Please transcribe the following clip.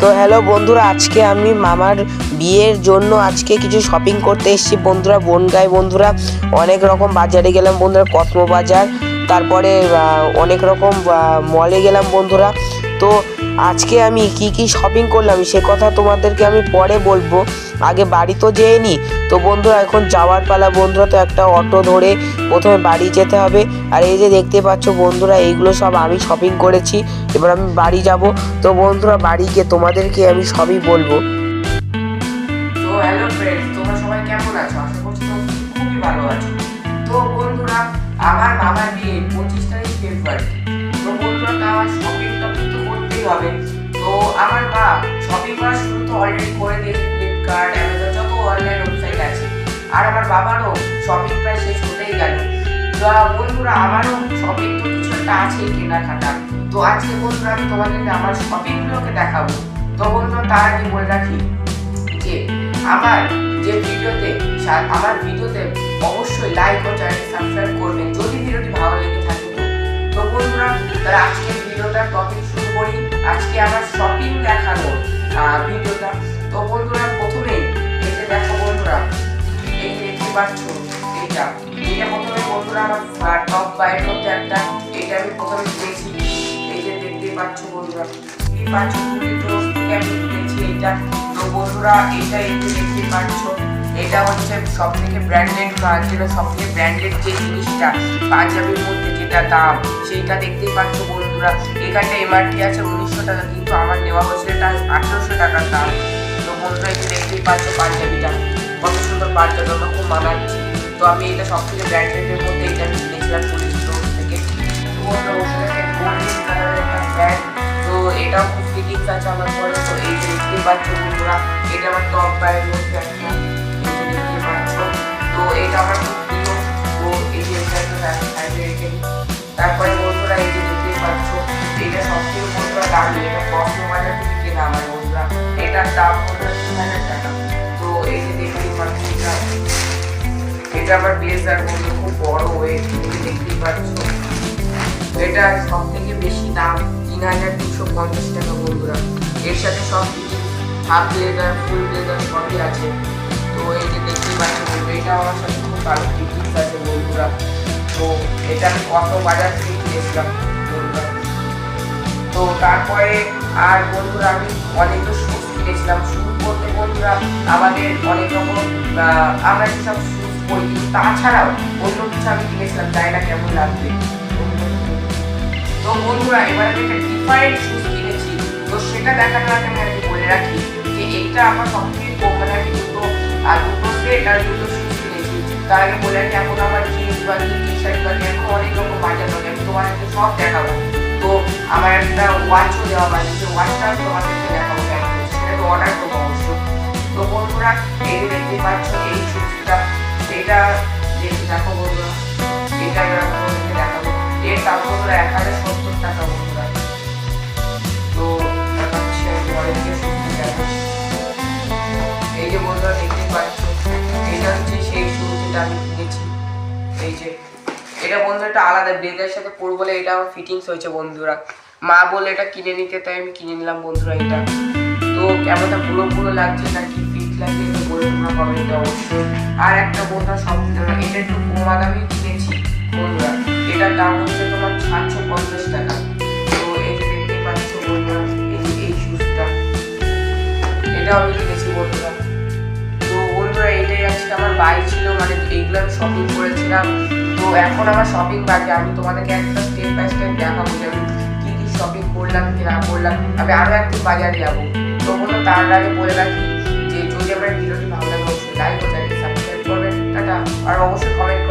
তো হ্যালো বন্ধুরা, আজকে আমি মামার বিয়ের জন্য আজকে কিছু শপিং করতে এসেছি। বন্ধুরা, বনগায় বন্ধুরা, অনেক রকম বাজারে গেলাম বন্ধুরা কসমো বাজার, তারপরে অনেক রকম মলে গেলাম বন্ধুরা। তো আজকে আমি কি কি শপিং করলাম, সে কথা তোমাদেরকে আমি পরে বলব। আগে বাড়ি তো যেয়ে নি তো বন্ধুরা, এখন যাওয়ার পালা। বন্ধুরা, তো একটা অটো ধরে প্রথমে বাড়ি যেতে হবে। আর এই যে দেখতে পাচ্ছ বন্ধুরা, এইগুলো সব আমি শপিং করেছি। এবার আমি বাড়ি যাব। তো বন্ধুরা, বাড়ি গিয়ে তোমাদেরকে আমি সবই বলব। আমার মামার বিয়ে পঁচিশ তারিখ ফেব্রুয়ারি তো বন্ধুরা তো আমার শপিং টপিং করতেই হবে। তো আমার মা শপিং করা শুরু তো অলরেডি করে দিয়েছে ফ্লিপকার্ট অ্যামাজন যত অনলাইন বাবারও শপিং প্রায় শেষ হতেই গেল। বন্ধুরা আমারও শপিং তো কিছু একটা আছেই কেনাকাটা তো আজকে বন্ধুরা আমি তোমাদেরকে আমার শপিংগুলোকে দেখাবো। তো বন্ধুরা, তার আগে বলে রাখি যে, আমার যে ভিডিওতে আমার ভিডিওতে অবশ্যই লাইক ও চ্যানেল সাবস্ক্রাইব করবেন। যদি ভিডিওটি ভালো লেগে থাকে তো। বন্ধুরা, তাহলে আজকের ভিডিওটার টপিক শুরু করি। আজকে আমার শপিং দেখানো ভিডিওটা। তো বন্ধুরা যে দেখতে এটা প্রথমে বন্ধুরা আমার টপ বাইরের মধ্যে একটা এটা আমি প্রথমে কিনেছি এই যে দেখতে পাচ্ছ বন্ধুরা এই পাচ্ছ আমি কিনেছি এইটা। তো বন্ধুরা এটা যে দেখতে পাচ্ছ, এটা হচ্ছে সব থেকে ব্র্যান্ডেড যেটা সব থেকে ব্র্যান্ডেড যে জিনিসটা, পাঞ্জাবির মধ্যে যেটা দাম, সেইটা দেখতেই পাচ্ছ বন্ধুরা। এখানটা এমআরপি আছে উনিশশো টাকা, কিন্তু আমার নেওয়া হয়েছিল এটা আঠেরোশো টাকার দাম। তো বন্ধুরা যে দেখতেই পাচ্ছ পাঞ্জাবিটা কত সুন্দর খুব মানাচ্ছে তো আমি এটা সব থেকে ব্র্যান্ডেডের মধ্যে এটা আমি কিনেছিলাম পুলিশ স্টোর থেকে। তো তো এটাও খুব ফিটিংস আছে আমার পরে তো এই যে দেখতে বন্ধুরা, এটা আমার টপ বাইরের মধ্যে একটা। তো এটা আমার খুব প্রিয়। তো এই যে এটা একটা সাইডে রেখে। তারপরে বন্ধুরা, এই যে দেখতে পাচ্ছ, এটা সব থেকে বন্ধুরা দামি এটা কসমো বাজার থেকে কেনা আমার বন্ধুরা। এটার দাম বন্ধুরা তিন হাজার টাকা। পাচ্ছ এটা আমার ব্লেজার বন্ধু খুব বড় ওয়েট তুমি দেখতেই পাচ্ছ এটা সব থেকে বেশি দাম তিন হাজার দুশো পঞ্চাশ টাকা বন্ধুরা এর সাথে সব কিছু হাফ ব্লেজার ফুল ব্লেজার সবই আছে তো এই যে দেখতেই পাচ্ছ বন্ধু এটা আমার সাথে খুব ভালো ফিটিংস আছে বন্ধুরা তো এটা আমি কত বাজার থেকে কিনেছিলাম বন্ধুরা তো তারপরে আর বন্ধুরা আমি অনেক শুজ কিনেছিলাম শুজ বন্ধুরা আমাদের অনেক রকম আমরা যেসব শুজ পরি, তাছাড়াও অন্য কিছু আমি কিনেছিলাম জানি না কেমন লাগবে। তো বন্ধুরা, এবার আমি একটা ডিফারেন্ট শুজ কিনেছি। তো সেটা দেখানোর আগে আমি আগে বলে রাখি যে এইটা আমার সব থেকে কম আমি দুটো আর দুটো সেট আর দুটো শুজ কিনেছি। তার আগে বলে রাখি, এখন আমার জিন্স বা টি শার্ট বা এখন অনেক রকম বাজার হবে, আমি তোমাদেরকে সব দেখাবো। তো আমার একটা ওয়াচও দেওয়া যে ওয়াচটা তোমাদেরকে দেখাবো কেমন তো অর্ডার করব অবশ্য বন্ধুরা এক হাজার সত্তর টাকা বন্ধুরা। তো দেখাচ্ছি আমি তোমাদেরকে শুজটা দেখাবো এই যে বন্ধুরা দেখতে পাচ্ছ, এটা হচ্ছে সেই এটা বন্ধুরা একটা আলাদা ব্লেজারের সাথে পরবো বলে এটা আমার ফিটিংস হয়েছে বন্ধুরা। মা বলে এটা কিনে নিতে, তাই আমি কিনে নিলাম বন্ধুরা এটা। তো কেমনটা পুরো পুরো লাগছে নাকি ফিট লাগছে বলে তোমরা কমেন্টে অবশ্যই। আর আমি কিনেছি বন্ধুরা। তো বন্ধুরা এটাই আজকে আমার বাই ছিল মানে এইগুলো আমি শপিং করেছিলাম। তো এখন আমার শপিং বাকি, আমি তোমাদেরকে একটা স্টেপ বাই স্টেপ দেখাবো যে আমি কি কি শপিং করলাম, কি না করলাম। আমি আরও একদিন বাজারে যাব। তো বলল তার আগে বলে রাখি যে যদি আমার ভিডিওটি ভালো লাগে, অবশ্যই লাইক ও সাবস্ক্রাইব করবেন টাটা। আর অবশ্যই কমেন্ট